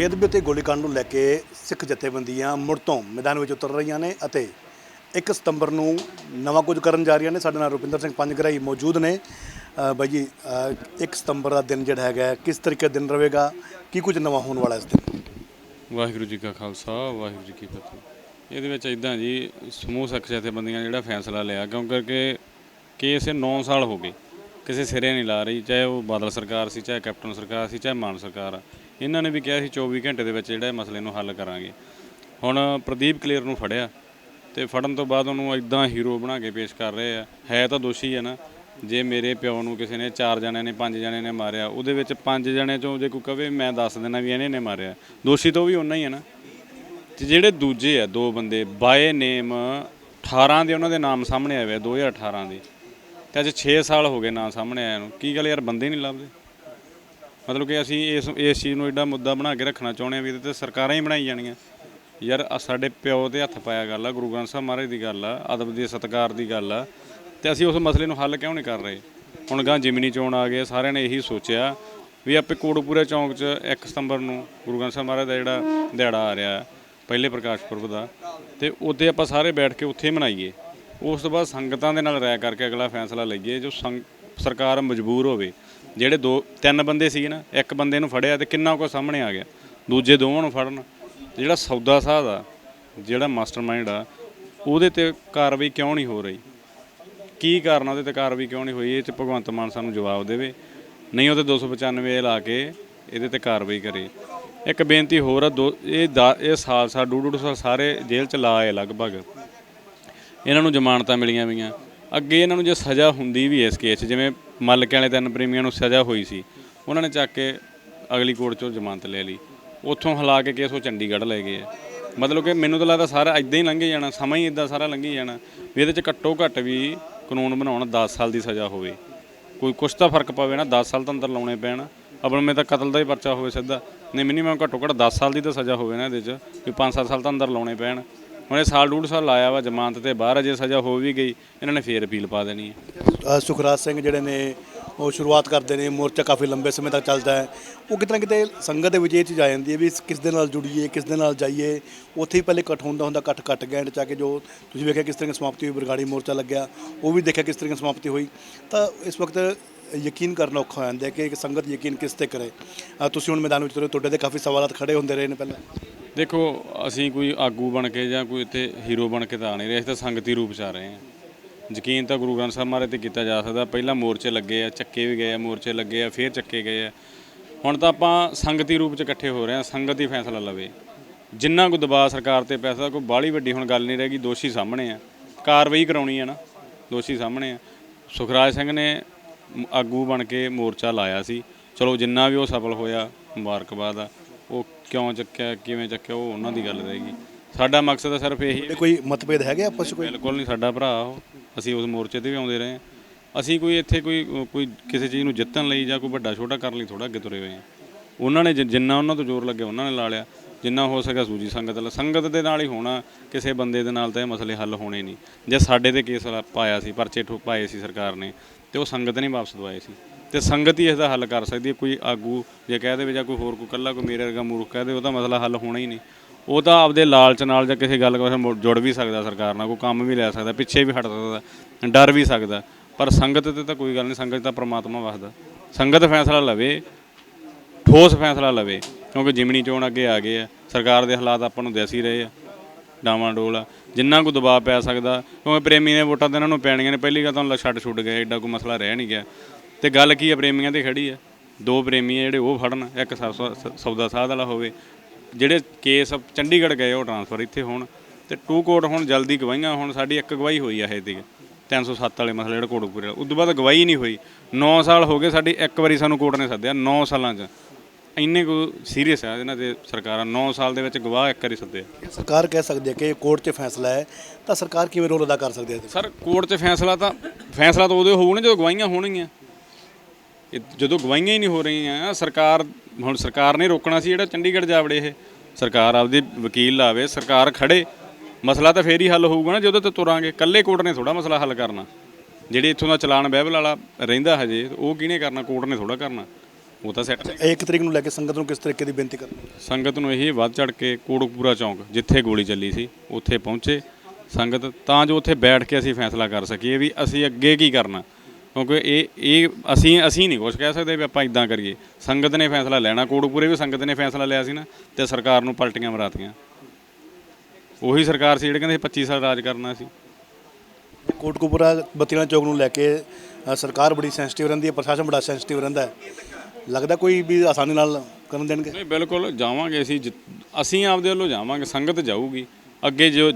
ਬੇਦਬੀ ਤੇ ਗੋਲੀਕਾਂਡ ਨੂੰ ਲੈ ਕੇ ਸਿੱਖ ਜਥੇਬੰਦੀਆਂ ਮੁੜ ਤੋਂ ਮੈਦਾਨ ਵਿੱਚ ਉਤਰ ਰਹੀਆਂ ਨੇ ਅਤੇ 1 ਸਤੰਬਰ ਨੂੰ ਨਵਾਂ ਕੁਝ ਕਰਨ ਜਾ ਰਹੀਆਂ ਨੇ। ਸਾਡੇ ਨਾਲ ਰੁਪਿੰਦਰ ਸਿੰਘ ਪੰਜਗਰਾਈ ਮੌਜੂਦ ਨੇ। ਅ, ਬਾਈ ਜੀ ਅ, 1 ਸਤੰਬਰ ਦਾ ਦਿਨ ਜਿਹੜਾ ਹੈਗਾ ਹੈ, ਕਿਸ ਤਰੀਕੇ ਦਾ ਦਿਨ ਰਹੇਗਾ? ਕੀ ਕੁਝ ਨਵਾਂ ਹੋਣ ਵਾਲਾ ਇਸ ਦਿਨ? ਵਾਹਿਗੁਰੂ ਜੀ ਕਾ ਖਾਲਸਾ ਵਾਹਿਗੁਰੂ ਜੀ ਕੀ ਫਤਿਹ। ਇਹਦੇ ਵਿੱਚ ਇਦਾਂ ਜੀ ਸਮੂਹ ਸਿੱਖ ਜਥੇਬੰਦੀਆਂ ਜਿਹੜਾ ਫੈਸਲਾ ਲਿਆ ਕਿਉਂਕਿ ਕਿ ਕੇਸ ਇਹ 9 ਸਾਲ ਹੋ ਗਏ। ਕਿਸੇ ਸਿਰੇ ਨਹੀਂ ਲਾ ਰਹੀ ਚਾਹੇ ਉਹ ਬਾਦਲ ਸਰਕਾਰ ਸੀ ਚਾਹੇ ਕੈਪਟਨ ਸਰਕਾਰ ਸੀ ਚਾਹੇ ਮਾਨ ਸਰਕਾਰ ਆ। ਇਹਨਾਂ ਨੇ ਵੀ ਕਿਹਾ ਸੀ 24 ਘੰਟੇ ਦੇ ਵਿੱਚ ਜਿਹੜਾ ਇਹ ਮਸਲੇ ਨੂੰ ਹੱਲ ਕਰਾਂਗੇ। ਹੁਣ ਪ੍ਰਦੀਪ ਕਲੇਰ ਨੂੰ ਫੜਿਆ ਤੇ ਫੜਨ ਤੋਂ ਬਾਅਦ ਉਹਨੂੰ ਇਦਾਂ ਹੀਰੋ ਬਣਾ ਕੇ ਪੇਸ਼ ਕਰ ਰਹੇ ਆ। ਹੈ ਤਾਂ ਦੋਸ਼ੀ ਹੈ ਨਾ, ਜੇ ਮੇਰੇ ਪਿਓ ਨੂੰ ਕਿਸੇ ਨੇ ਚਾਰ ਜਣਿਆਂ ਨੇ, ਪੰਜ ਜਣਿਆਂ ਨੇ ਮਾਰਿਆ, ਉਹਦੇ ਵਿੱਚ ਪੰਜ ਜਣਿਆਂ ਚੋਂ ਜੇ ਕੋਈ ਕਵੇ, ਮੈਂ ਦੱਸ ਦੇਣਾ ਵੀ ਇਹਨੇ ਨੇ ਮਾਰਿਆ। ਦੋਸ਼ੀ ਤਾਂ ਉਹ ਵੀ ਉਹਨਾਂ ਹੀ ਹੈ ਨਾ। ਤੇ ਜਿਹੜੇ ਦੂਜੇ ਆ, ਦੋ ਬੰਦੇ ਬਾਏ ਨੇਮ 18 ਦੇ ਉਹਨਾਂ ਦੇ ਨਾਮ ਸਾਹਮਣੇ ਆਏ ਹੋਏ ਆ 2018 ਦੇ। ਤੇ ਅੱਜ 6 ਸਾਲ ਹੋ ਗਏ ਨਾਮ ਸਾਹਮਣੇ ਆਇਆ ਨੂੰ। ਕੀ ਗੱਲ ਯਾਰ, ਬੰਦੇ ਨਹੀਂ ਲੱਭਦੇ? ਮਤਲਬ ਕਿ ਅਸੀਂ ਇਸ ਇਸ ਚੀਜ਼ ਨੂੰ ਐਡਾ ਮੁੱਦਾ ਬਣਾ ਕੇ ਰੱਖਣਾ ਚਾਹੁੰਦੇ ਆ ਵੀ ਇਹਦੇ ਤੇ ਸਰਕਾਰਾਂ ਹੀ ਬਣਾਈ ਜਾਣੀਆਂ ਯਾਰ, ਆਹ ਸਾਡੇ ਪਿਓ ਦੇ ਹੱਥ ਪਾਇਆ ਗੱਲ ਆ, ਗੁਰੂ ਗ੍ਰੰਥ ਸਾਹਿਬ ਮਹਾਰਾਜ ਦੀ ਗੱਲ ਆ, ਅਦਬ ਦੇ ਸਤਿਕਾਰ ਦੀ ਗੱਲ ਆ, ਤੇ ਅਸੀਂ ਉਸ ਮਸਲੇ ਨੂੰ ਹੱਲ ਕਿਉਂ ਨਹੀਂ ਕਰ ਰਹੇ? ਹੁਣ ਗਾਂ ਜਿਮਨੀ ਚੋਣ ਆ ਗਏ, ਸਾਰਿਆਂ ਨੇ ਇਹੀ ਸੋਚਿਆ ਵੀ ਆਪੇ ਕੋਟਪੂਰੇ ਚੌਂਕ 'ਚ 1 ਸਤੰਬਰ ਨੂੰ ਗੁਰੂ ਗ੍ਰੰਥ ਸਾਹਿਬ ਮਹਾਰਾਜ ਦਾ ਜਿਹੜਾ ਦਿਹਾੜਾ ਆ ਰਿਹਾ, ਪਹਿਲੇ ਪ੍ਰਕਾਸ਼ ਪੁਰਬ ਦਾ, ਤੇ ਉੱਥੇ ਆਪਾਂ ਸਾਰੇ ਬੈਠ ਕੇ ਉੱਥੇ ਮਨਾਈਏ। ਉਸ ਤੋਂ ਬਾਅਦ ਸੰਗਤਾਂ ਦੇ ਨਾਲ ਰਾਇ ਕਰਕੇ ਅਗਲਾ ਫੈਸਲਾ ਲਈਏ, ਜੋ ਸੰਗ- ਸਰਕਾਰ ਮਜਬੂਰ ਹੋਵੇ। ਜਿਹੜੇ ਦੋ, ਤਿੰਨ ਬੰਦੇ ਸੀਗੇ ਨਾ, ਇੱਕ ਬੰਦੇ ਨੂੰ ਫੜਿਆ ਤੇ ਕਿੰਨਾ ਕੁ ਸਾਹਮਣੇ ਆ ਗਿਆ। ਦੂਜੇ ਦੋਵਾਂ ਨੂੰ ਫੜਨ। ਜਿਹੜਾ ਸੌਦਾ ਸਾਧ ਆ, ਜਿਹੜਾ ਮਾਸਟਰਮਾਈਂਡ ਆ, ਉਹਦੇ ਤੇ ਕਾਰਵਾਈ ਕਿਉਂ ਨਹੀਂ ਹੋ ਰਹੀ? ਕੀ ਕਾਰਨ ਉਹਦੇ ਤੇ ਕਾਰਵਾਈ ਕਿਉਂ ਨਹੀਂ ਹੋਈ? ਇਹ ਚ ਭਗਵੰਤ ਮਾਨ ਸਾਨੂੰ ਜਵਾਬ ਦੇਵੇ। ਨਹੀਂ ਉਹਦੇ 295 ਲਾ ਕੇ ਇਹਦੇ ਤੇ ਕਾਰਵਾਈ ਕਰੇ। ਇੱਕ ਬੇਨਤੀ ਹੋਰ ਆ, ਦੋ, ਇਹ ਦਾ- ਇਹ ਸਾਲ ਸਾਲ ਡੂ ਡੂ ਸਾਲ ਸਾਰੇ ਜੇਲ੍ਹ ਚ ਲਾਏ ਲਗਭਗ। ਇਹਨਾਂ ਨੂੰ ਜ਼ਮਾਨਤਾਂ ਮਿਲੀਆਂ ਵੀਆਂ। ਅੱਗੇ ਇਹਨਾਂ ਨੂੰ ਜੇ ਸਜ਼ਾ ਹੁੰਦੀ ਵੀ ਇਸ ਕੇਸ 'ਚ, ਜਿਵੇਂ ਮੱਲਕੇ ਵਾਲੇ ਤਿੰਨ ਪ੍ਰੇਮੀਆਂ ਨੂੰ ਸਜ਼ਾ ਹੋਈ ਸੀ, ਉਹਨਾਂ ਨੇ ਚੱਕ ਕੇ ਅਗਲੀ ਕੋਰਟ 'ਚੋਂ ਜ਼ਮਾਨਤ ਲੈ ਲਈ। ਉੱਥੋਂ ਹਲਾ ਕੇ ਕੇਸ ਉਹ ਚੰਡੀਗੜ੍ਹ ਲੈ ਗਏ ਆ। ਮਤਲਬ ਕਿ ਮੈਨੂੰ ਤਾਂ ਲੱਗਦਾ ਸਾਰਾ ਇਦਾਂ ਹੀ ਲੰਘੇ ਜਾਣਾ, ਸਮਾਂ ਹੀ ਇਦਾਂ ਸਾਰਾ ਲੰਘੀ ਜਾਣਾ ਵੀ ਇਹਦੇ 'ਚ ਘੱਟੋ ਘੱਟ ਵੀ ਕਾਨੂੰਨ ਬਣਾਉਣ 10 ਸਾਲ ਦੀ ਸਜ਼ਾ ਹੋਵੇ। ਕੋਈ ਕੁਛ ਤਾਂ ਫ਼ਰਕ ਪਵੇ ਨਾ 10 ਸਾਲ ਤਾਂ ਅੰਦਰ ਲਾਉਣੇ ਪੈਣ। ਅਬਲ ਮੇ ਤਾਂ ਕਤਲ ਦਾ ਹੀ ਪਰਚਾ ਹੋਵੇ ਸਿੱਧਾ। ਨਹੀਂ ਮਿਨੀਮਮ ਘੱਟੋ ਘੱਟ 10 ਸਾਲ ਦੀ ਤਾਂ ਸਜ਼ਾ ਹੋਵੇ ਨਾ ਇਹਦੇ 'ਚ, ਵੀ 5-7 ਸਾਲ ਤਾਂ ਅੰਦਰ ਲਾਉਣੇ ਪੈਣ। ਹੁਣ ਇਹ ਸਾਲ ਡੂਢ ਸਾਲ ਲਾਇਆ ਵਾ ਜ਼ਮਾਨਤ ਤੇ, ਬਾਹਰ ਅਜੇ ਸਜ਼ਾ ਹੋ ਵੀ ਗਈ, ਇਹਨਾਂ ਨੇ ਫੇਰ ਅਪੀਲ ਪਾ ਦੇਣੀ ਹੈ। ਸੁਖਰਾਜ ਸਿੰਘ ਜਿਹੜੇ ਨੇ, ਉਹ ਸ਼ੁਰੂਆਤ ਕਰਦੇ ਨੇ, ਮੋਰਚਾ ਕਾਫੀ ਲੰਬੇ ਸਮੇਂ ਤੱਕ ਚੱਲਦਾ ਹੈ। ਉਹ ਕਿਤੇ ਨਾ ਕਿਤੇ ਸੰਗਤ ਦੇ ਵਿੱਚ ਇਹ ਚੀਜ਼ ਆ ਜਾਂਦੀ ਹੈ ਵੀ ਕਿਸ ਦੇ ਨਾਲ ਜੁੜੀਏ, ਕਿਸ ਦੇ ਨਾਲ ਜਾਈਏ। ਉੱਥੇ ਹੀ ਪਹਿਲੇ ਇਕੱਠ ਹੁੰਦਾ ਹੁੰਦਾ, ਇਕੱਠ ਕੱਟ ਗਏ ਐਂਡ ਚਾ ਕੇ ਜੋ ਤੁਸੀਂ ਵੇਖਿਆ ਕਿਸ ਤਰ੍ਹਾਂ ਸਮਾਪਤੀ ਹੋਈ, ਬਰਗਾੜੀ ਮੋਰਚਾ ਲੱਗਿਆ, ਉਹ ਵੀ ਦੇਖਿਆ ਕਿਸ ਤਰ੍ਹਾਂ ਸਮਾਪਤੀ ਹੋਈ। ਤਾਂ ਇਸ ਵਕਤ ਯਕੀਨ ਕਰਨਾ ਔਖਾ ਹੋ ਜਾਂਦਾ ਕਿ ਇੱਕ ਸੰਗਤ ਯਕੀਨ ਕਿਸ ਤੇ ਕਰੇ। ਤੁਸੀਂ ਹੁਣ ਮੈਦਾਨ ਵਿੱਚ ਤੁਰੇ ਤੁਹਾਡੇ ਤੇ ਕਾਫੀ ਸਵਾਲਾਤ ਖੜੇ ਹੁੰਦੇ ਰਹੇ ਨੇ ਪਹਿਲਾਂ। ਦੇਖੋ, ਅਸੀਂ ਕੋਈ ਆਗੂ ਬਣ ਕੇ ਜਾਂ ਕੋਈ ਇੱਥੇ ਹੀਰੋ ਬਣ ਕੇ ਤਾਂ ਆ ਨਹੀਂ ਰਹੇ, ਅਸੀਂ ਤਾਂ ਸੰਗਤੀ ਰੂਪ ਚ ਆ ਰਹੇ ਹਾਂ। ਯਕੀਨ ਤਾਂ ਗੁਰੂ ਗ੍ਰੰਥ ਸਾਹਿਬ ਮਹਾਰਾਜ ਤੇ ਕੀਤਾ ਜਾ ਸਕਦਾ। ਪਹਿਲਾਂ ਮੋਰਚੇ ਲੱਗੇ ਆ, ਚੱਕੇ ਵੀ ਗਏ ਆ, ਮੋਰਚੇ ਲੱਗੇ ਆ, ਫੇਰ ਚੱਕੇ ਗਏ ਆ। ਹੁਣ ਤਾਂ ਆਪਾਂ ਸੰਗਤੀ ਰੂਪ ਚ ਇਕੱਠੇ ਹੋ ਰਹੇ ਹਾਂ, ਸੰਗਤ ਹੀ ਫੈਸਲਾ ਲਵੇ। ਜਿੰਨਾ ਕੋ ਦਬਾਅ ਸਰਕਾਰ ਤੇ ਪੈਸਾ ਕੋਈ ਬਾਹਲੀ ਵੱਡੀ ਹੁਣ ਗੱਲ ਨਹੀਂ ਰਹਿ ਗਈ, ਦੋਸ਼ੀ ਸਾਹਮਣੇ ਆ। ਕਾਰਵਾਈ ਕਰਾਉਣੀ ਆ ਨਾ, ਦੋਸ਼ੀ ਸਾਹਮਣੇ ਆ। ਸੁਖਰਾਜ ਸਿੰਘ ਨੇ ਆਗੂ ਬਣ ਕੇ ਮੋਰਚਾ ਲਾਇਆ ਸੀ। ਚਲੋ, ਜਿੰਨਾ ਵੀ ਉਹ ਸਫਲ ਹੋਇਆ, ਮੁਬਾਰਕਬਾਦ ਆ। ਕਿਉਂ ਚੱਕਿਆ ਕਿਵੇਂ ਚੱਕਿਆ ਉਹ ਉਹਨਾਂ ਦੀ ਗੱਲ ਰਹੇਗੀ। ਸਾਡਾ ਮਕਸਦ ਤਾਂ ਸਿਰਫ ਇਹੀ ਕੋਈ ਮਤਭੇਦ ਹੈਗੇ ਆਪਸ ਵਿੱਚ ਕੋਈ? ਬਿਲਕੁਲ ਨਹੀਂ ਸਾਡਾ ਭਰਾ ਉਹ। ਅਸੀਂ ਉਸ ਮੋਰਚੇ ਤੇ ਵੀ ਆਉਂਦੇ ਰਹੇ ਹਾਂ। ਅਸੀਂ ਕੋਈ ਇੱਥੇ ਕੋਈ ਕੋਈ ਕਿਸੇ ਚੀਜ਼ ਨੂੰ ਜਿੱਤਣ ਲਈ ਜਾਂ ਕੋਈ ਵੱਡਾ ਛੋਟਾ ਕਰਨ ਲਈ ਥੋੜਾ ਅੱਗੇ ਤੁਰੇ ਹੋਏ ਹਾਂ। ਉਹਨਾਂ ਨੇ ਜਿ- ਜਿੰਨਾ ਉਹਨਾਂ ਤੋਂ ਜ਼ੋਰ ਲੱਗਿਆ ਉਹਨਾਂ ਨੇ ਲਾ ਲਿਆ। ਜਿੰਨਾ ਹੋ ਸਕਿਆ ਸੂਜੀ ਸੰਗਤ ਨਾਲ ਸੰਗਤ ਦੇ ਨਾਲ ਹੀ ਹੋਣਾ ਕਿਸੇ ਬੰਦੇ ਦੇ ਨਾਲ ਤਾਂ ਇਹ ਮਸਲੇ ਹੱਲ ਹੋਣੇ ਨਹੀਂ। ਜੇ ਸਾਡੇ ਤੇ ਕੇਸ ਲਾ- ਪਾਇਆ ਸੀ ਪਰਚੇ ਠੋ ਪਾਏ ਸੀ ਸਰਕਾਰ ਨੇ ਤੇ ਉਹ ਸੰਗਤ ਨੇ ਵਾਪਸ ਦਵਾਏ ਸੀ। ਤੇ ਸੰਗਤ ਹੀ ਇਸ ਦਾ ਹੱਲ ਕਰ ਸਕਦੀ ਹੈ, ਕੋਈ ਆਗੂ ਜੇ ਕਹਿ ਦੇਵੇ ਜਾਂ ਕੋਈ ਹੋਰ ਕੋਈ ਕੱਲਾ ਕੋਈ ਮੇਰੇ ਵਰਗਾ ਮੂਰਖ ਕਹਿ ਦੇ ਉਹਦਾ ਮਸਲਾ ਹੱਲ ਹੋਣਾ ਹੀ ਨਹੀਂ। ਉਹ ਤਾਂ ਆਪਦੇ ਲਾਲਚ ਨਾਲ ਜਾਂ ਕਿਸੇ ਗੱਲ ਕੋਲ ਮੁੜ- ਜੁੜ ਵੀ ਸਕਦਾ ਸਰਕਾਰ ਨਾਲ, ਕੋਈ ਕੰਮ ਵੀ ਲੈ ਸਕਦਾ, ਪਿੱਛੇ ਵੀ ਹਟ ਸਕਦਾ, ਡਰ ਵੀ ਸਕਦਾ। ਪਰ ਸੰਗਤ ਤੇ ਤਾਂ ਕੋਈ ਗੱਲ ਨਹੀਂ, ਸੰਗਤ ਤਾਂ ਪ੍ਰਮਾਤਮਾ ਵਸਦਾ। ਸੰਗਤ ਫੈਸਲਾ ਲਵੇ, ਠੋਸ ਫੈਸਲਾ ਲਵੇ, ਕਿਉਂਕਿ ਜਿਮਨੀ ਚੋਣ ਅੱਗੇ ਆ ਗਏ ਆ, ਸਰਕਾਰ ਦੇ ਹਾਲਾਤ ਆਪਾਂ ਨੂੰ ਦਿਸ ਹੀ ਰਹੇ ਆ, ਡਾਵਾਂ ਡੋਲ ਆ, ਜਿੰਨਾ ਕੋ ਦਬਾਅ ਪੈ ਸਕਦਾ, ਕਿਉਂਕਿ ਪ੍ਰੇਮੀ ਨੇ ਵੋਟਾਂ ਤਾਂ ਇਹਨਾਂ ਨੂੰ ਪੈਣੀਆਂ ਨੇ, ਪਹਿਲੀ ਗੱਲ ਤਾਂ ਛੱਡ ਛੁੱਟ ਗਏ ਐਡਾ ਕੋਈ ਮਸਲਾ ਰਹਿ ਨਹੀਂ ਗਿਆ। ਤੇ ਗੱਲ ਕੀ ਆ ਪ੍ਰੇਮੀਆਂ ਤੇ ਖੜੀ ਆ। ਦੋ ਪ੍ਰੇਮੀ ਆ ਜਿਹੜੇ ਉਹ ਫੜਨ ਇੱਕ ਸੌ- ਸੌਦਾ ਸਾਧ ਵਾਲਾ ਹੋਵੇ। ਜਿਹੜੇ ਕੇਸ ਚੰਡੀਗੜ੍ਹ ਗਏ ਉਹ ਟਰਾਂਸਫਰ ਇੱਥੇ ਹੋਣ। ਤੇ ਟੂ ਕੋਰਟ ਹੁਣ ਜਲਦੀ ਗਵਾਹੀਆਂ ਹੁਣ ਸਾਡੀ ਇੱਕ ਗਵਾਹੀ ਹੋਈ ਆ ਇਹ ਦੀ 307 ਵਾਲੇ ਮਸਲੇ ਜਿਹੜਾ ਕੋਟਕਪੂਰੇ ਵਾਲਾ ਉਸ ਤੋਂ ਬਾਅਦ ਗਵਾਹੀ ਨਹੀਂ ਹੋਈ। 9 ਸਾਲ ਹੋ ਗਏ ਸਾਡੀ ਇੱਕ ਵਾਰੀ ਸਾਨੂੰ ਕੋਰਟ ਨੇ ਸੱਦਿਆ 9 ਸਾਲਾਂ 'ਚ। ਇੰਨੇ ਕੋ ਸੀਰੀਅਸ ਆ ਇਹਨਾਂ ਦੇ ਸਰਕਾਰਾਂ। 9 ਸਾਲ ਦੇ ਵਿੱਚ ਗਵਾਹ ਇੱਕ ਵਾਰੀ ਸੱਦੇ ਸਰਕਾਰ ਕਹਿ ਸਕਦੀ ਹੈ ਕਿ ਇਹ ਕੋਰਟ 'ਚ ਫੈਸਲਾ ਹੈ ਤਾਂ ਸਰਕਾਰ ਕਿਵੇਂ ਰੋਲ ਅਦਾ ਕਰ ਸਕਦੀ ਹੈ? ਸਰ ਕੋਰਟ 'ਚ ਫੈਸਲਾ ਤਾਂ ਫੈਸਲਾ ਤਾਂ ਉਦੋਂ ਹੋਊ ਨਾ ਜਦੋਂ ਗਵਾਹੀਆਂ ਹੋਣਗੀਆਂ। ਇਹ ਜਦੋਂ ਗਵਾਹੀਆਂ ਹੀ ਨਹੀਂ ਹੋ ਰਹੀਆਂ ਸਰਕਾਰ ਹੁਣ ਸਰਕਾਰ ਨੇ ਰੋਕਣਾ ਸੀ ਜਿਹੜਾ ਚੰਡੀਗੜ੍ਹ ਜਾਵੜੇ ਇਹ। ਸਰਕਾਰ ਆਪਦੇ ਵਕੀਲ ਲਾਵੇ ਸਰਕਾਰ ਖੜੇ ਮਸਲਾ ਤਾਂ ਫੇਰ ਹੀ ਹੱਲ ਹੋਊਗਾ ਨਾ ਜਦੋਂ ਤੇ ਤੁਰਾਂਗੇ। ਕੱਲੇ ਕੋਰਟ ਨੇ ਥੋੜਾ ਮਸਲਾ ਹੱਲ ਕਰਨਾ। ਜਿਹੜੇ ਇੱਥੋਂ ਦਾ ਚਲਾਨ ਬਹਿਬਲ ਵਾਲਾ ਰਹਿੰਦਾ ਹਜੇ ਉਹ ਕਿਹਨੇ ਕਰਨਾ ਕੋਰਟ ਨੇ ਥੋੜਾ ਕਰਨਾ। ਉਹ ਤਾਂ ਸੈੱਟ ਇੱਕ ਤਰੀਕ ਨੂੰ ਲੈ ਕੇ ਸੰਗਤ ਨੂੰ ਕਿਸ ਤਰੀਕੇ ਦੀ ਬੇਨਤੀ ਕਰਨੀ? ਸੰਗਤ ਨੂੰ ਇਹੀ ਵੱਧ ਚੜ ਕੇ ਕੋੜਕਪੂਰਾ ਚੌਂਕ ਜਿੱਥੇ ਗੋਲੀ ਚੱਲੀ ਸੀ ਉੱਥੇ ਪਹੁੰਚੇ। ਸੰਗਤ ਤਾਂ ਜੋ ਉੱਥੇ ਬੈਠ ਕੇ ਅਸੀਂ ਫੈਸਲਾ ਕਰ ਸਕੀਏ ਵੀ ਅਸੀਂ ਅੱਗੇ ਕੀ ਕਰਨਾ। ਕਿਉਂਕਿ ਇਹ ਇਹ ਅਸੀਂ ਅਸੀਂ ਨਹੀਂ ਕੁਝ ਕਹਿ ਸਕਦੇ ਵੀ ਆਪਾਂ ਇਦਾਂ ਕਰੀਏ। ਸੰਗਤ ਨੇ ਫੈਸਲਾ ਲੈਣਾ ਕੋੜਕਪੂਰੇ ਵੀ ਸੰਗਤ ਨੇ ਫੈਸਲਾ ਲਿਆ ਸੀ ਨਾ ਤੇ ਸਰਕਾਰ ਨੂੰ ਪਲਟੀਆਂ ਮਰਾਤੀਆਂ। ਉਹੀ ਸਰਕਾਰ ਸੀ ਜਿਹੜੇ ਕਹਿੰਦੇ ਸੀ 25 ਸਾਲ ਰਾਜ ਕਰਨਾ ਸੀ। ਕੋਟਕਪੂਰਾ ਬੱਤੀਆਂ ਚੌਕ ਨੂੰ ਲੈ ਕੇ ਅ, ਸਰਕਾਰ ਬੜੀ ਸੈਂਸਿਟਿਵ ਰਹਿੰਦੀ ਹੈ ਪ੍ਰਸ਼ਾਸਨ ਬੜਾ ਸੈਂਸਿਟਿਵ ਰਹਿੰਦਾ ਹੈ। ਲੱਗਦਾ ਕੋਈ ਵੀ ਆਸਾਨੀ ਨਾਲ ਕਰਨ ਦੇਣਗੇ? ਨਹੀਂ ਬਿਲਕੁਲ ਜਾਵਾਂਗੇ ਅਸੀਂ ਜਿ- ਅਸੀਂ ਆਪਦੇ ਵੱਲੋਂ ਜਾਵਾਂਗੇ ਸੰਗਤ ਜਾਊਗੀ। ਅੱਗੇ ਜੋ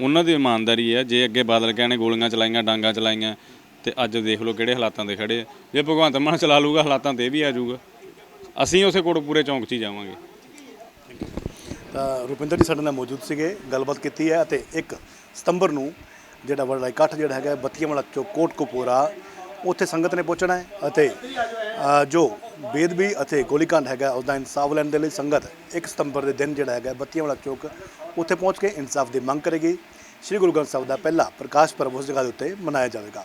ਉਹਨਾਂ ਦੀ ਇਮਾਨਦਾਰੀ ਹੈ ਜੇ ਅੱਗੇ ਬਾਦਲ ਕਹਿਣੇ ਗੋਲੀਆਂ ਚਲਾਈਆਂ ਡਾਂਗਾ ਚਲਾਈਆਂ ਤੇ ਅੱਜ ਦੇਖ ਲਓ ਕਿਹੜੇ ਹਾਲਾਤਾਂ ਦੇ ਖੜੇ ਆ। ਜੇ ਭਗਵੰਤ ਮਾਨ ਚਲਾ ਲੂਗਾ ਹਾਲਾਤਾਂ ਤੇ ਇਹ ਵੀ ਆ ਜਾਊਗਾ। ਅਸੀਂ ਉਸੇ ਕੋਟਪੂਰੇ ਚੌਂਕ 'ਚ ਹੀ ਜਾਵਾਂਗੇ। ਤਾਂ ਰੁਪਿੰਦਰ ਜੀ ਸਾਡੇ ਨਾਲ ਮੌਜੂਦ ਸੀਗੇ, ਗੱਲਬਾਤ ਕੀਤੀ ਹੈ ਅਤੇ 1 ਸਤੰਬਰ ਨੂੰ ਜਿਹੜਾ ਵੱਡਾ ਇਕੱਠ ਜਿਹੜਾ ਹੈਗਾ ਬੱਤੀਆਂ ਵਾਲਾ ਚੌਕ ਕੋਟਕਪੂਰਾ ਉੱਥੇ ਸੰਗਤ ਨੇ ਪਹੁੰਚਣਾ ਹੈ ਅਤੇ ਜੋ ਬੇਦਬੀ ਅਤੇ ਗੋਲੀकांड ਹੈਗਾ ਉਸ ਦਾ ਇਨਸਾਫ ਲੈਣ ਦੇ ਲਈ ਸੰਗਤ 1 ਸਤੰਬਰ ਦੇ ਦਿਨ ਜਿਹੜਾ ਹੈਗਾ, ਬੱਤੀਆਂ ਵਾਲਾ ਚੌਕ ਉੱਥੇ ਪਹੁੰਚ ਕੇ ਇਨਸਾਫ ਦੀ ਮੰਗ ਕਰੇਗੀ। ਸ੍ਰੀ ਗੁਰੂ ਗ੍ਰੰਥ ਸਾਹਿਬ ਦਾ ਪਹਿਲਾ ਪ੍ਰਕਾਸ਼ ਪਰਬ ਉਸ ਜਗ੍ਹਾ ਦੇ ਉੱਤੇ ਮਨਾਇਆ ਜਾਵੇਗਾ।